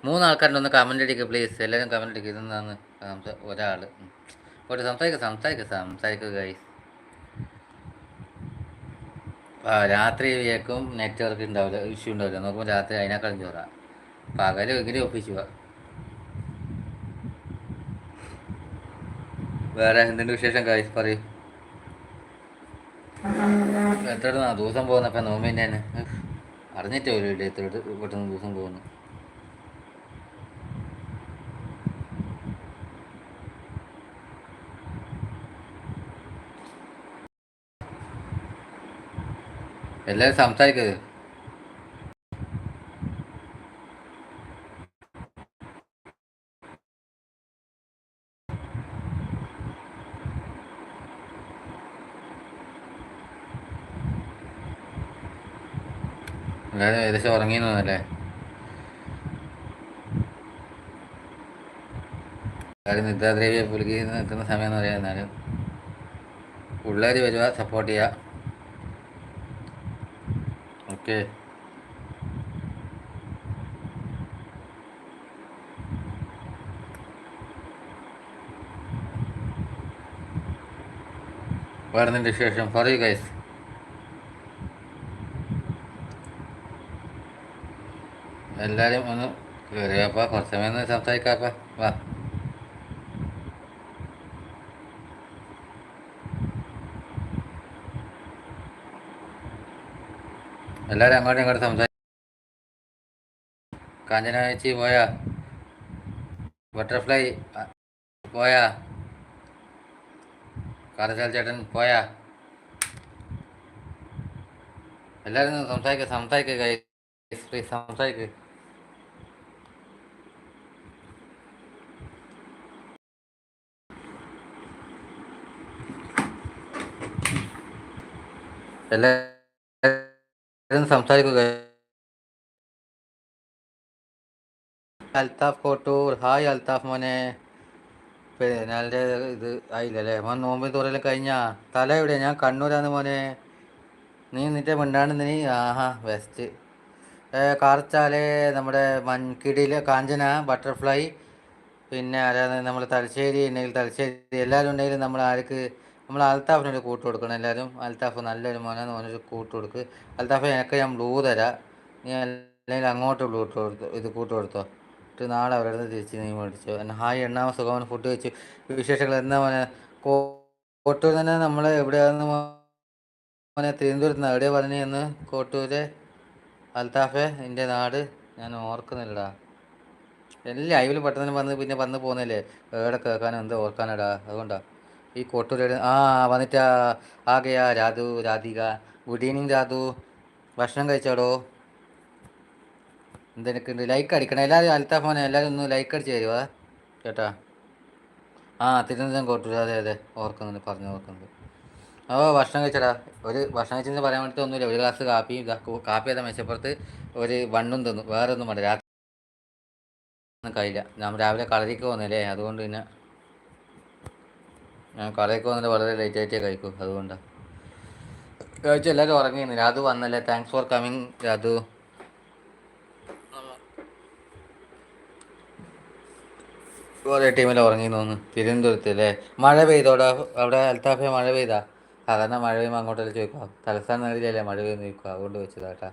മൂന്നാൾക്കാരുണ്ടൊന്ന് കമന്റ് അടിക്കുക പ്ലീസ് എല്ലാവരും കമന്റ് അടിക്കുക ഇതെന്നാണ് ഒരാൾ ഒരു സംസാരിക്കുക സംസാരിക്കുക സംസാരിക്കുക ഗൈസ് ആ രാത്രി കേൾക്കും നെറ്റ്വർക്ക് ഉണ്ടാവില്ല ഇഷ്യൂ ഉണ്ടാവില്ല. നോക്കുമ്പോൾ രാത്രി അതിനേക്കാളും ചോറാ. പകൽ ഇങ്ങനെ ഒപ്പിച്ചു വേറെ എന്തിന്റെ വിശേഷം കാര്യം പറയൂ. എത്ര ദിവസം പോകുന്നപ്പം നോമ്പിന്റെ തന്നെ അറിഞ്ഞിട്ട് ഒരു എത്ര പെട്ടെന്ന് ദിവസം പോകുന്നു. എല്ലാവരും സംസാരിക്കരുത് എല്ലാവരും ഏകദേശം ഉറങ്ങിയെന്നല്ലേ എല്ലാവരും നിദ്രാദ്രവ്യ പുലുകി നിൽക്കുന്ന സമയം എന്ന് പറയാം എന്നാലും പിള്ളേർ വരിക സപ്പോർട്ട് ചെയ്യുക ഓക്കെ വരുന്നതിന്റെ ശേഷം പറയൂ ഗൈസ് എല്ലാവരും ഒന്ന് കയറിയപ്പാ കുറച്ച് സമയം ഒന്ന് സംസാരിക്കാപ്പാ വാ. എല്ലാവരും അങ്ങോട്ടും ഇങ്ങോട്ടും സംസാരിക്കും കാഞ്ചന ചേച്ചി പോയാ. ബട്ടർഫ്ലൈ അ, പോയാ. കാരച്ചാൽ ചേട്ടൻ പോയാ. എല്ലാവരും ഒന്ന് സംസാരിക്കുക സംസാരിക്കുക ഗൈസ് പ്ലീസ് സംസാരിക്കുക എല്ലാവരും സംസാരിക്കുക. അൽത്താഫ് കോട്ടൂർ ഹായ് അൽത്താഫ് മോനെ. പെരുന്നാളിന്റെ ഇത് ആയില്ലേ മോൻ നോമ്പ് തുറയെല്ലാം കഴിഞ്ഞാ. തല എവിടെ? ഞാൻ കണ്ണൂരാണ് മോനെ. നീ നിന്റെ മിണ്ടാണ്ട് നീ ആഹാ ബെസ്റ്റ് കാർച്ചാൽ നമ്മുടെ മൺകിടിയിലെ കാഞ്ചന ബട്ടർഫ്ലൈ പിന്നെ ആരാണ്? നമ്മൾ തലശ്ശേരി ഉണ്ടെങ്കിൽ തലശ്ശേരി. എല്ലാവരും ഉണ്ടെങ്കിലും നമ്മൾ ആർക്ക് നമ്മൾ അൽത്താഫിനൊരു കൂട്ട് കൊടുക്കണം എല്ലാവരും അൽത്താഫ് നല്ലൊരു മോനാന്ന് മോനൊരു കൂട്ട് കൊടുക്ക്. അൽത്താഫ് എനിക്ക് ഞാൻ ബ്ലൂ തരാം. നീ അല്ലെങ്കിൽ അങ്ങോട്ട് ബ്ലൂ ഇട്ട് കൊടുത്തു ഇത് കൂട്ട് കൊടുത്തോ. എന്നിട്ട് നാളെ അവരുടെ തിരിച്ച് നീ മേടിച്ചു. എന്നെ ഹായ് എണ്ണാമ സുഖമാണ് ഫുഡ് കഴിച്ചു. വിശേഷങ്ങൾ എന്താ മോനെ? കോട്ടൂർ തന്നെ നമ്മൾ എവിടെയാണെന്ന് മോനെ തിരുവനന്തപുരത്ത് നിന്ന് എവിടെയാണ് പറഞ്ഞതെന്ന് കോട്ടൂര്? അൽത്താഫെ എന്റെ നാട് ഞാൻ ഓർക്കുന്നില്ലടാ. എല്ലാം ലൈവിൽ പെട്ടെന്ന് വന്ന് പിന്നെ വന്ന് പോകുന്നില്ലേ? എവിടെ കേൾക്കാനും എന്ത് ഓർക്കാനടാ? അതുകൊണ്ടാ. ഈ കോട്ടൂർ ആ വന്നിട്ടാ ആകെയാ രാധു രാധിക ഗുഡ് ഈവനിങ് രാധു. ഭക്ഷണം കഴിച്ചോടോ? എന്തെനിക്കുണ്ട്? ലൈക്ക് അടിക്കണം. എല്ലാവരും അൽത്താഫ് മോനെ എല്ലാവരും ഒന്ന് ലൈക്ക് അടിച്ച് തരുവാ? കേട്ടാ? ആ തിരുവനന്തപുരം കോട്ടൂർ അതെ അതെ. ഓർക്കുന്നുണ്ട് പറഞ്ഞു ഓർക്കുന്നുണ്ട്. ഓ ഭക്ഷണം കഴിച്ചടാ. ഒരു ഭക്ഷണം കഴിച്ചെന്ന് പറയാൻ വേണ്ടിയിട്ട് ഒന്നുമില്ല. ഒരു ഗ്ലാസ് കാപ്പി കാപ്പി ചെയ്ത മെച്ചപ്പുറത്ത് ഒരു വണ്ണും തന്നു. വേറെ ഒന്നും വേണ്ട. രാത്രി കഴിയില്ല. ഞാൻ രാവിലെ കളരിക്ക് പോകുന്നില്ലേ അതുകൊണ്ട് പിന്നെ ഞാൻ കടയൊക്കെ വന്നിട്ട് വളരെ ലേറ്റ് ആയിട്ടേ കഴിക്കൂ അതുകൊണ്ടാണ് കഴിച്ചു എല്ലാവരും ഉറങ്ങിയിരുന്നു. രാധു വന്നല്ലേ താങ്ക്സ് ഫോർ കമ്മിങ് രാധു. കുറേ ടീമിൽ ഉറങ്ങി തോന്നുന്നു. തിരുവനന്തപുരത്ത് അല്ലേ? മഴ പെയ്തോടെ? അവിടെ അൽത്താഫെ മഴ പെയ്താ? സാധാരണ മഴ പെയ്യുമ്പോൾ അങ്ങോട്ടല്ലേ ചോദിക്കുക തലസ്ഥാന നഗരിയിലല്ലേ മഴ പെയ്യുന്ന ചോദിക്കുക അതുകൊണ്ട് വെച്ചതാട്ടാ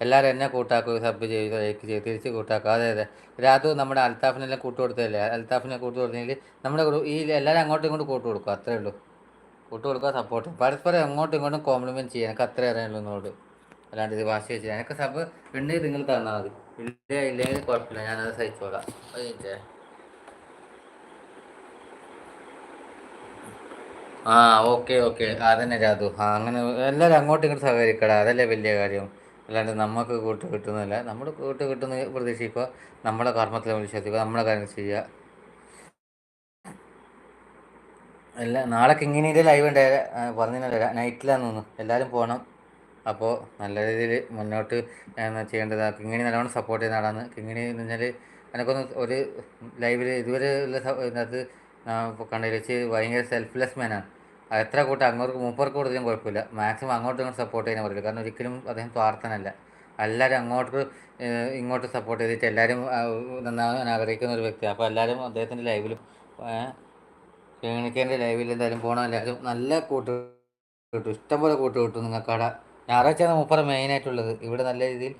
എല്ലാവരും എന്നെ കൂട്ടാക്കുക സബ് ചെയ്ത് ലൈക്ക് ചെയ്ത് തിരിച്ച് കൂട്ടാക്കുക അതെ അതെ. രാത്രി നമ്മുടെ അൽത്താഫിനെല്ലാം കൂട്ടു കൊടുത്തതല്ലേ? അൽത്താഫിനെ കൂട്ടു കൊടുത്തെങ്കിൽ നമ്മുടെ ഈ എല്ലാവരും അങ്ങോട്ടും ഇങ്ങോട്ടും കൂട്ടു കൊടുക്കുക അത്രേ ഉള്ളൂ. കൂട്ടു കൊടുക്കുക സപ്പോർട്ട് പരസ്പരം അങ്ങോട്ടും ഇങ്ങോട്ടും കോംപ്ലിമെന്റ് ചെയ്യാൻ എനിക്ക് അത്രേ അറിയാനുള്ളൂ എന്നോട് അല്ലാണ്ട് ഇത് വാശി വെച്ച് എനിക്ക് സബ് ഉണ്ടെങ്കിൽ നിങ്ങൾ തന്നാൽ മതി. ഇല്ല ഇല്ലെങ്കിൽ കുഴപ്പമില്ല ഞാനത് സഹിച്ചോളാം. ആ ഓക്കെ ഓക്കെ. അതന്നെ രാതു ആ അങ്ങനെ എല്ലാവരും അങ്ങോട്ടും ഇങ്ങോട്ട് സഹകരിക്കടാ. അതല്ലേ വലിയ കാര്യം. അല്ലാണ്ട് നമുക്ക് കൂട്ട് കിട്ടുന്നില്ല നമ്മൾ കൂട്ട് കിട്ടുന്ന പ്രതീക്ഷിക്കുക നമ്മുടെ കർമ്മത്തിൽ വിശ്വസിക്കുക നമ്മുടെ കാര്യം ചെയ്യുക അല്ല നാളെ കിങ്ങിനിയുടെ ലൈവ് ഉണ്ട് പറഞ്ഞില്ല നൈറ്റിലാന്ന് തോന്നുന്നു. എല്ലാവരും പോകണം അപ്പോൾ നല്ല രീതിയിൽ മുന്നോട്ട് ചെയ്യേണ്ടത് കിങ്ങിണി നല്ലവണ്ണം സപ്പോർട്ട് ചെയ്യുന്ന ആളാണ്. കിങ്ങിണി എന്ന് പറഞ്ഞാൽ എനിക്കൊന്ന് ഒരു ലൈവിൽ ഇതുവരെ ഉള്ള ഇതിനകത്ത് കണ്ടതിൽ വെച്ച് ഭയങ്കര സെൽഫ്ലെസ് മാനാണ് എത്ര കൂട്ടം അങ്ങോട്ട് മൂപ്പർക്ക് കൊടുത്താലും കുഴപ്പമില്ല. മാക്സിമം അങ്ങോട്ടും ഇങ്ങോട്ട് സപ്പോർട്ട് ചെയ്യാൻ പറ്റില്ല കാരണം ഒരിക്കലും അദ്ദേഹം സ്വാർത്ഥനല്ല എല്ലാവരും അങ്ങോട്ട് ഇങ്ങോട്ട് സപ്പോർട്ട് ചെയ്തിട്ട് എല്ലാവരും നന്നാവാൻ ആഗ്രഹിക്കുന്ന ഒരു വ്യക്തിയാണ്. അപ്പോൾ എല്ലാവരും അദ്ദേഹത്തിന്റെ ലൈവിലും ക്ഷീണിക്കേന്റെ ലൈവിൽ എന്തായാലും പോകണം എല്ലാവരും നല്ല കൂട്ട് കിട്ടും. ഇഷ്ടംപോലെ കൂട്ട് കിട്ടും നിങ്ങൾക്ക് അവിടെ. ഞായറാഴ്ചയാണ് മൂപ്പറ മെയിനായിട്ടുള്ളത് ഇവിടെ നല്ല രീതിയിൽ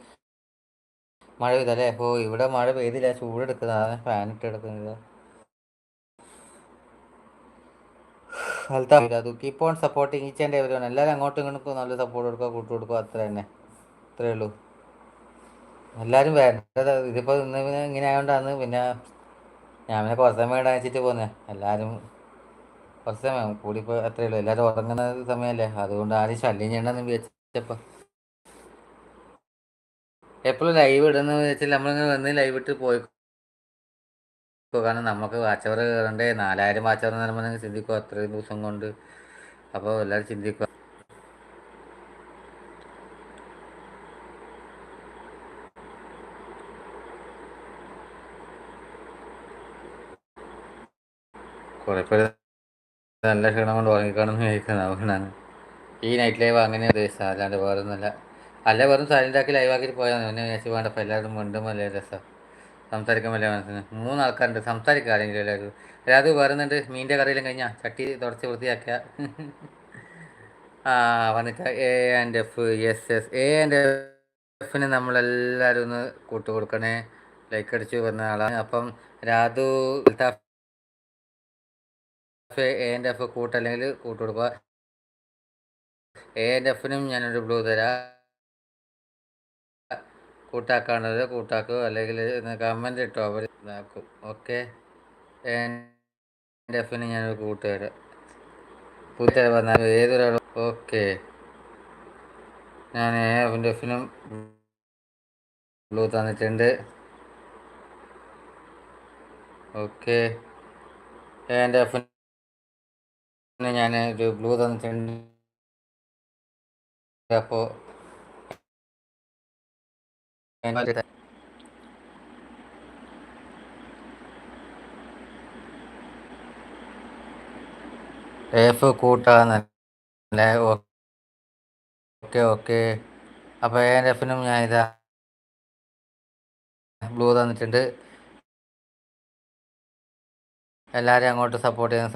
മഴ പെയ്തല്ലേ അപ്പോൾ ഇവിടെ മഴ പെയ്തില്ല. ചൂടെടുക്കുന്നതാണ്. ഫാൻ ഇട്ട് എടുക്കുന്നത്. അത് keep on supporting each and every one എല്ലാവരും അങ്ങോട്ടും ഇങ്ങോട്ടും നല്ല സപ്പോർട്ട് കൊടുക്കുക കൂട്ടു കൊടുക്കുക. അത്ര തന്നെ. അത്രേ ഉള്ളൂ. എല്ലാവരും വേണ്ടത് ഇതിപ്പോൾ ഇന്ന് പിന്നെ ഇങ്ങനെ ആയതുകൊണ്ടാണ് പിന്നെ ഞാൻ പിന്നെ കുറച്ച് സമയം ഇവിടെ അയച്ചിട്ട് പോന്നെ. എല്ലാവരും കുറച്ച് സമയം കൂടിപ്പോൾ അത്രേ ഉള്ളൂ. എല്ലാവരും ഉറങ്ങുന്ന സമയമല്ലേ അതുകൊണ്ട് ആരും ശല്യം ചെയ്യണമെന്ന് വിചാരിച്ചപ്പോൾ എപ്പോഴും ലൈവ് ഇടുന്ന വെച്ചാൽ നമ്മളിങ്ങനെ വന്ന് ലൈവ് ഇട്ട് പോയി കാരണം നമുക്ക് വാച്ചവർ കയറണ്ടേ നാലായിരം വാച്ചവർ എന്ന് പറയുമ്പോൾ നിങ്ങൾ ചിന്തിക്കുക അത്രയും ദിവസം കൊണ്ട്. അപ്പോൾ എല്ലാവരും ചിന്തിക്കുക കുറേ പേര് നല്ല ക്ഷീണം കൊണ്ട് ഉറങ്ങിക്കാണെന്ന് ചോദിക്കുന്നത് അതുകൊണ്ടാണ്. ഈ നൈറ്റ് ലൈവ് അങ്ങനെ ഉദ്ദേശിച്ചത്. അല്ലാണ്ട് വേറെ ഒന്നുമല്ല അല്ല വെറും സൈലന്റ് ആക്കി ലൈവ് ആക്കിയിട്ട് പോയാൽ പിന്നെ വിചാരിച്ച് വേണ്ട. അപ്പോൾ എല്ലാവരും വീണ്ടും വലിയ രസം. സംസാരിക്കാൻ വലിയ മനസ്സിന്. മൂന്ന് ആൾക്കാരുണ്ട് സംസാരിക്കുക ആരെങ്കിലും എല്ലാവരും രാത് പറയുന്നുണ്ട് മീന്റെ കറിയിലും കഴിഞ്ഞാൽ ചട്ടി തുടച്ച് വൃത്തിയാക്കുക ആ വന്നിട്ട് A and F S S A and എഫിന് നമ്മളെല്ലാവരും ഒന്ന് കൂട്ട് കൊടുക്കണേ ലൈക്ക് അടിച്ച് വന്ന ആളാണ്. അപ്പം രാധു എ ആൻഡ് എഫ് കൂട്ടല്ലെങ്കിൽ കൂട്ടു കൊടുക്കുക എ ആൻഡ് എഫിനും ഞാനൊരു ബ്ലൂ തരാം. കൂട്ടാക്കാണത് കൂട്ടാക്കുക അല്ലെങ്കിൽ കമന്റ് ഇട്ടോ അവർ ഇതാക്കും. ഓക്കെ എന്റെ എഫിന് ഞാനൊരു കൂട്ടുകാരൻ പുതിയ പറഞ്ഞാൽ ഏതൊരാളും ഓക്കെ ഞാൻ എഫിന്റെ എഫിനും ബ്ലൂ തന്നിട്ടുണ്ട്. ഓക്കെ എന്റെ എഫിന് ഞാൻ ഒരു ബ്ലൂ തന്നിട്ടുണ്ട്. അപ്പോൾ എഫ് കൂട്ടാന്നല്ലേ ഓക്കെ ഓക്കെ. അപ്പോൾ എ എഫിനും ഞാൻ ഇതാ ബ്ലൂ തന്നിട്ടുണ്ട്. എല്ലാവരും അങ്ങോട്ട് സപ്പോർട്ട് ചെയ്യുന്ന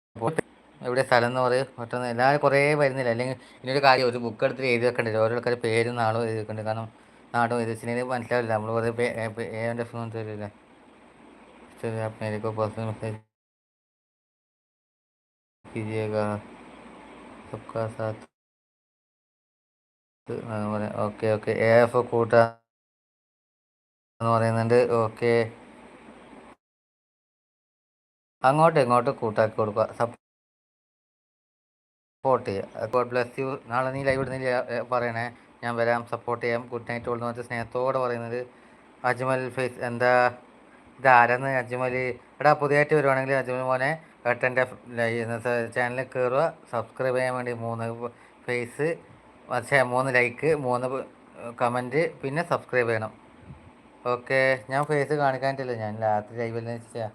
സപ്പോർട്ട് എവിടെ സ്ഥലം എന്ന് പറയും പെട്ടെന്ന് എല്ലാവരും കുറേ വരുന്നില്ല അല്ലെങ്കിൽ ഇനിയൊരു കാര്യം ഒരു ബുക്ക് എടുത്തിട്ട് എഴുതി വെക്കണ്ടല്ലോ ഓരോ ആൾക്കാർ പേരും നാളും എഴുതി വെക്കണ്ട് കാരണം നാടും എഴുതി വെച്ചിട്ടുണ്ടെങ്കിൽ മനസ്സിലാവില്ല നമ്മൾ വെറുതെ എ എൻ്റെ ഫോൺ തരില്ല ശരി अपने को पर्सनल मैसेज कीजिएगा सबका साथ ഓക്കെ ഓക്കെ എ എഫ് കൂട്ട എന്ന് പറയുന്നുണ്ട് ഓക്കെ അങ്ങോട്ട് ഇങ്ങോട്ട് കൂട്ടാക്കി കൊടുക്കുക സപ്പോർട്ട് ചെയ്യുക. ഗോഡ് ബ്ലെസ് യു നാളെ നീ ലൈവ് ഇടുന്നില്ല പറയണേ. ഞാൻ വരാം. സപ്പോർട്ട് ചെയ്യാം. ഗുഡ് നൈറ്റ് ഓൾ എന്ന് പറഞ്ഞ സ്നേഹത്തോടെ പറയുന്നത് അജ്മൽ ഫേസ് എന്താ ഇതാരെന്ന് അജ്മൽ. എടാ പുതിയതായിട്ട് വരുവാണെങ്കിൽ അജ്മൽ മോനെ ഏട്ടന്റെ ചാനലിൽ കയറുക സബ്സ്ക്രൈബ് ചെയ്യാൻ വേണ്ടി മൂന്ന് ഫേസ് പക്ഷേ മൂന്ന് ലൈക്ക് മൂന്ന് കമന്റ് പിന്നെ സബ്സ്ക്രൈബ് ചെയ്യണം. ഓക്കെ ഞാൻ ഫേസ് കാണിക്കാനിട്ടില്ല? ഞാൻ രാത്രി ലൈവിൽ വെച്ചാൽ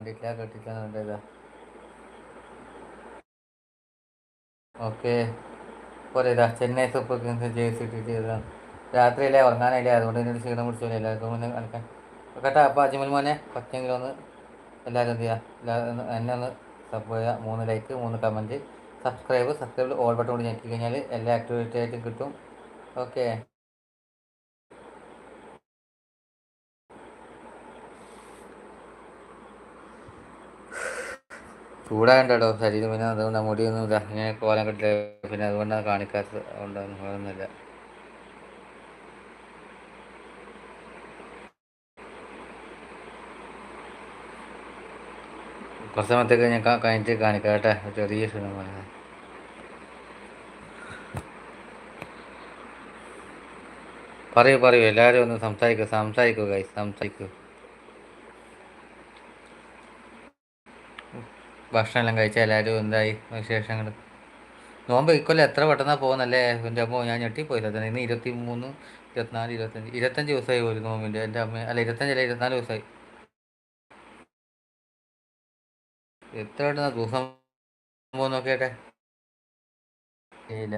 കണ്ടിട്ടില്ല കേട്ടിട്ടില്ല ഓക്കെ പോലെ ഇതാ ചെന്നൈ സൂപ്പർ കിങ്സ് ജേഴ്സി ഇട്ടിട്ട് ചെയ്തതാണ് രാത്രിയല്ലേ ഉറങ്ങാനായില്ലേ? അതുകൊണ്ട് ഇതിന്റെ ക്ഷീണം പിടിച്ചില്ല എല്ലാവർക്കും. മുന്നേ കളിക്കാൻ. കേട്ടോ അപ്പോൾ അജ്മൽ മോനെ പറ്റിയെങ്കിലും ഒന്ന് എല്ലാവരും എന്ത് ചെയ്യുക എന്നെ ഒന്ന് സപ്പോർട്ട് ചെയ്യുക. മൂന്ന് ലൈക്ക് മൂന്ന് comment subscribe subscribe all button കൂടി ഞെക്കി കഴിഞ്ഞാൽ എല്ലാ ആക്ടിവിറ്റി ആയിട്ടും കിട്ടും. ഓക്കെ ചൂടാകണ്ടോ ശരീരം പിന്നെ അതുകൊണ്ട് മുടിയൊന്നുമില്ല. ഇങ്ങനെ കോലം കിട്ടില്ല പിന്നെ അതുകൊണ്ടാണ് കാണിക്കാത്തത്. അതുകൊണ്ടൊന്നും വേറൊന്നുമില്ല. കുറച്ച് സമയത്തേക്ക് ഞാൻ കഴിഞ്ഞിട്ട് കാണിക്കാം കേട്ടോ. ചെറിയ ക്ഷീണം പോലെ. പറയൂ പറയൂ. എല്ലാവരും ഒന്ന് സംസാരിക്കൂ സംസാരിക്കൂ കൈ സംസാരിക്കൂ. ഭക്ഷണം എല്ലാം കഴിച്ചാൽ എല്ലാവരും എന്തായി? വിശേഷങ്ങൾ നോമ്പ് ഇക്കൊല്ലം എത്ര പെട്ടെന്നാണ് പോകുന്നല്ലേ? എന്റെ അമ്മ ഞാൻ ഞെട്ടിപ്പോയില്ല. തന്നെ ഇന്ന് ഇരുപത്തി മൂന്ന് ഇരുപത്തിനാല് ഇരുപത്തഞ്ച് ഇരുപത്തഞ്ച് ദിവസമായി ഒരു നോമ്പിന്റെ. എന്റെ അമ്മ അല്ല ഇരുപത്തഞ്ചല്ല ഇരുപത്തിനാല് ദിവസമായി എത്ര പെട്ടെന്നാണ് ദിവസം പോകുന്നൊക്കെ ഇല്ല.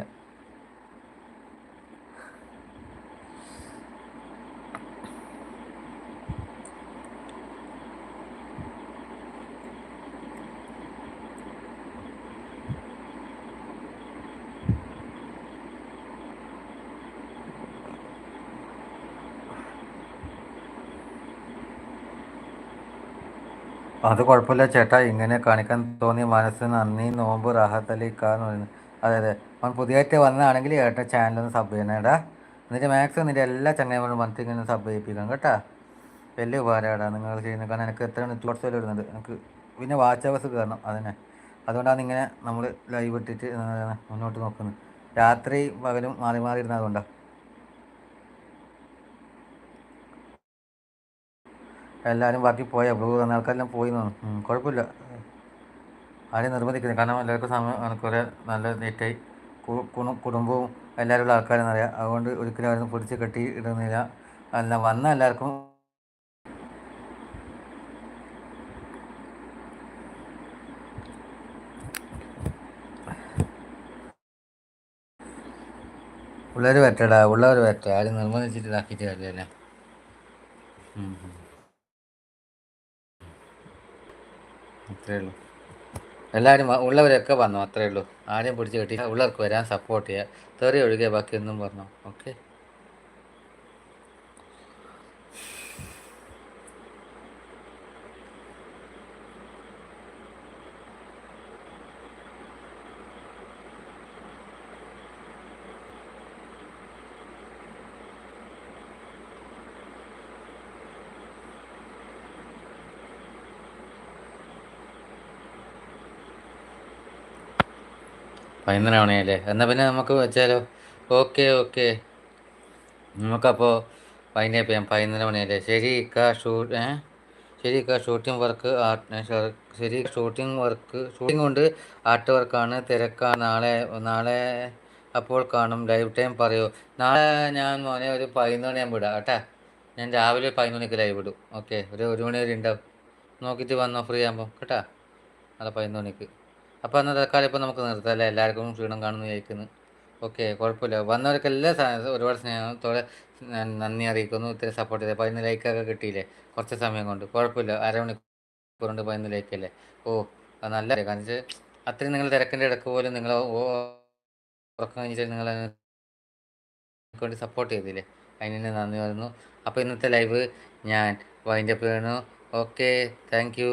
അത് കുഴപ്പമില്ല. ചേട്ടാ ഇങ്ങനെ കാണിക്കാൻ തോന്നി മനസ്സിന് നന്ദി നോമ്പ് റാഹത്തലിക്കാന്ന് പറയുന്നത്. അതെ അതെ അവൻ പുതിയതായിട്ട് വന്നതാണെങ്കിൽ ഏട്ടൻ ചാനലൊന്ന് സബ് ചെയ്യണേടാ എന്നിട്ട് മാക്സിമം നിന്റെ എല്ലാ ചങ്ങായിമാരും വന്നിട്ട് ഇങ്ങനെ സബ് ചെയ്യിപ്പിക്കാം കേട്ടാ. വലിയ ഉപകാരമാടാ നിങ്ങൾ ചെയ്യുന്നത്. കാരണം എനിക്ക് എത്ര നെറ്റ്വർക്ക്സ് വല്ല വരുന്നുണ്ട്. എനിക്ക് പിന്നെ വാച്ച് അവേഴ്സ് കയറണം അതന്നെ അതുകൊണ്ടാണ് ഇങ്ങനെ നമ്മൾ ലൈവ് ഇട്ടിട്ട് മുന്നോട്ട് നോക്കുന്നത്. രാത്രി പകലും മാറി മാറി ഇരുന്നത് അതുകൊണ്ടാണ് എല്ലാവരും പാർട്ടി പോയ ബ്ലൂ തന്ന ആൾക്കാരെല്ലാം പോയി കുഴപ്പമില്ല. ആരെയും നിർബന്ധിക്കുന്നു കാരണം എല്ലാവർക്കും സമയം കുറേ നല്ല നീറ്റായി. കുടുംബവും എല്ലാവരുള്ള ഉള്ള ആൾക്കാരെന്നറിയാം അതുകൊണ്ട് ഒരിക്കലും ആരും പിടിച്ച് കെട്ടി ഇടുന്നില്ല. അല്ല വന്ന എല്ലാവർക്കും ഉള്ളവർ വരട്ടടാ ഉള്ളവർ വരട്ടെ. ആരും നിർബന്ധിച്ചിട്ട് ഇതാക്കിയിട്ട് കാര്യമല്ലേ. അത്രേ ഉള്ളൂ. എല്ലാവരും ഉള്ളവരൊക്കെ വന്നു അത്രേ ഉള്ളൂ. ആരെയും പിടിച്ച് കെട്ടി ഉള്ളവർക്ക് വരാൻ സപ്പോർട്ട് ചെയ്യുക തെറി ഒഴികെ ബാക്കി ഒന്നും പറഞ്ഞു. ഓക്കെ പതിനൊന്നര മണിയല്ലേ എന്നാൽ പിന്നെ നമുക്ക് വെച്ചാലോ? Okay okay. നമുക്കപ്പോൾ വൈൻഡപ്പ് ചെയ്യാം. പതിനൊന്നര മണിയല്ലേ ശരി ഇക്ക ഷൂട്ട് ഏ ശരി ഇക്ക ഷൂട്ടിംഗ് വർക്ക് ആർട്ട് ശരി ഷൂട്ടിംഗ് വർക്ക് ഷൂട്ടിംഗ് കൊണ്ട് ആർട്ട് വർക്കാണ് തിരക്കാണ് നാളെ നാളെ അപ്പോൾ കാണും. ലൈവ് ടൈം പറയൂ. നാളെ ഞാൻ മോനെ ഒരു പതിനൊന്ന് മണിയാകുമ്പോൾ വിടാം കേട്ടാ. ഞാൻ രാവിലെ പതിനൊന്ന് മണിക്ക് ലൈവ് ഇടും. ഓക്കെ. ഒരു ഒരു മണി വരെ ഉണ്ടാവും. നോക്കിയിട്ട് വന്നോ ഫ്രീ ആകുമ്പോൾ കേട്ടാ? നാളെ പതിനൊന്ന് മണിക്ക്. അപ്പോൾ അന്ന് തൽക്കാലം ഇപ്പോൾ നമുക്ക് നിർത്താം അല്ലേ? എല്ലാവർക്കും ക്ഷീണം കാണുന്നു ചോദിക്കുന്നു ഓക്കെ കുഴപ്പമില്ല. വന്നവർക്ക് എല്ലാ ഒരുപാട് സ്നേഹത്തോടെ നന്ദി അറിയിക്കുന്നു ഇത്തിരി സപ്പോർട്ട് ചെയ്തത് പതിനൊന്ന് ലൈക്കൊക്കെ കിട്ടിയില്ലേ? കുറച്ച് സമയം കൊണ്ട്. കുഴപ്പമില്ല. അരമണിക്കൂർ കൊണ്ട് പതിനൊന്ന് ലൈക്കല്ലേ ഓ അത് നല്ല കാരണം വെച്ചാൽ അത്രയും നിങ്ങൾ തിരക്കിന്റെ ഇടയ്ക്ക് പോലും നിങ്ങൾ ഉറക്കം കഴിഞ്ഞിട്ട് നിങ്ങൾ വേണ്ടി സപ്പോർട്ട് ചെയ്തില്ലേ? അതിന് നന്ദി പറയുന്നു. അപ്പോൾ ഇന്നത്തെ ലൈവ് ഞാൻ വൈൻഡപ്പ് ചെയ്യണു ഓക്കെ താങ്ക് യു